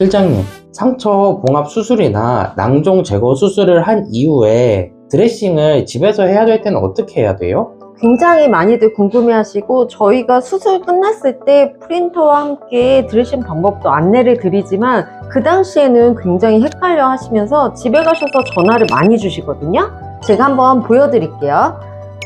실장님, 상처 봉합 수술이나 낭종 제거 수술을 한 이후에 드레싱을 집에서 해야 될 때는 어떻게 해야 돼요? 굉장히 많이들 궁금해하시고 저희가 수술 끝났을 때 프린터와 함께 드레싱 방법도 안내를 드리지만 그 당시에는 굉장히 헷갈려 하시면서 집에 가셔서 전화를 많이 주시거든요. 제가 한번 보여드릴게요.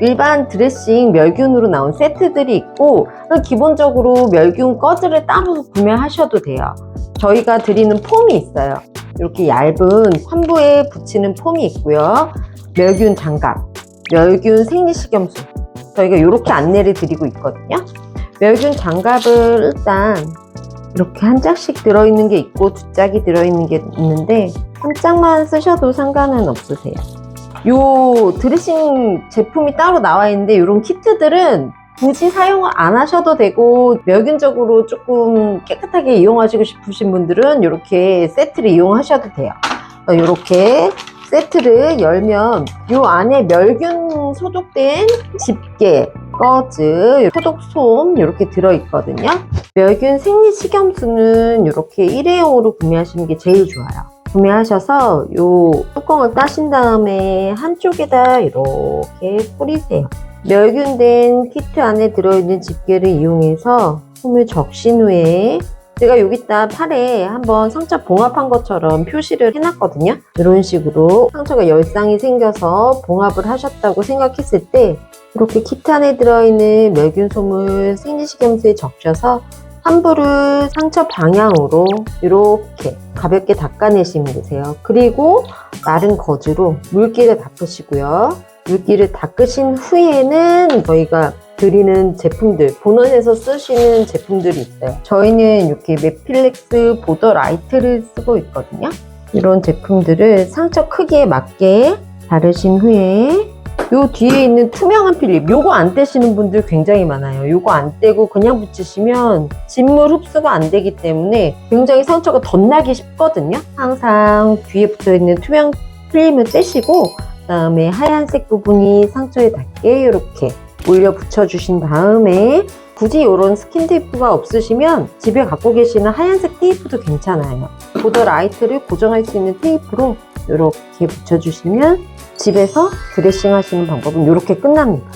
일반 드레싱 멸균으로 나온 세트들이 있고 기본적으로 멸균 꺼즈를 따로 구매하셔도 돼요. 저희가 드리는 폼이 있어요. 이렇게 얇은 환부에 붙이는 폼이 있고요. 멸균 장갑, 멸균 생리식염수 저희가 이렇게 안내를 드리고 있거든요. 멸균 장갑을 일단 이렇게 한 짝씩 들어있는 게 있고 두 짝이 들어있는 게 있는데 한 짝만 쓰셔도 상관은 없으세요. 요 드레싱 제품이 따로 나와 있는데 이런 키트들은 굳이 사용을 안 하셔도 되고 멸균적으로 조금 깨끗하게 이용하시고 싶으신 분들은 이렇게 세트를 이용하셔도 돼요. 이렇게 세트를 열면 이 안에 멸균 소독된 집게, 꺼즈, 소독솜 이렇게 들어있거든요. 멸균 생리식염수는 이렇게 일회용으로 구매하시는 게 제일 좋아요. 구매하셔서 이 뚜껑을 따신 다음에 한쪽에다 이렇게 뿌리세요. 멸균된 키트 안에 들어있는 집게를 이용해서 솜을 적신 후에 제가 여기다 팔에 한번 상처 봉합한 것처럼 표시를 해놨거든요. 이런 식으로 상처가 열상이 생겨서 봉합을 하셨다고 생각했을 때 이렇게 키트 안에 들어있는 멸균솜을 생리식염수에 적셔서 환부를 상처 방향으로 이렇게 가볍게 닦아내시면 되세요. 그리고 마른 거즈로 물기를 닦으시고요. 물기를 닦으신 후에는 저희가 드리는 제품들, 본원에서 쓰시는 제품들이 있어요. 저희는 이렇게 메필렉스 보더 라이트를 쓰고 있거든요. 이런 제품들을 상처 크기에 맞게 바르신 후에 요 뒤에 있는 투명한 필립, 요거 안 떼시는 분들 굉장히 많아요. 요거 안 떼고 그냥 붙이시면 진물 흡수가 안 되기 때문에 굉장히 상처가 덧나기 쉽거든요. 항상 뒤에 붙어 있는 투명 필름을 떼시고 그 다음에 하얀색 부분이 상처에 닿게 이렇게 올려 붙여주신 다음에 굳이 이런 스킨 테이프가 없으시면 집에 갖고 계시는 하얀색 테이프도 괜찮아요. 보더 라이트를 고정할 수 있는 테이프로 이렇게 붙여주시면 집에서 드레싱 하시는 방법은 이렇게 끝납니다.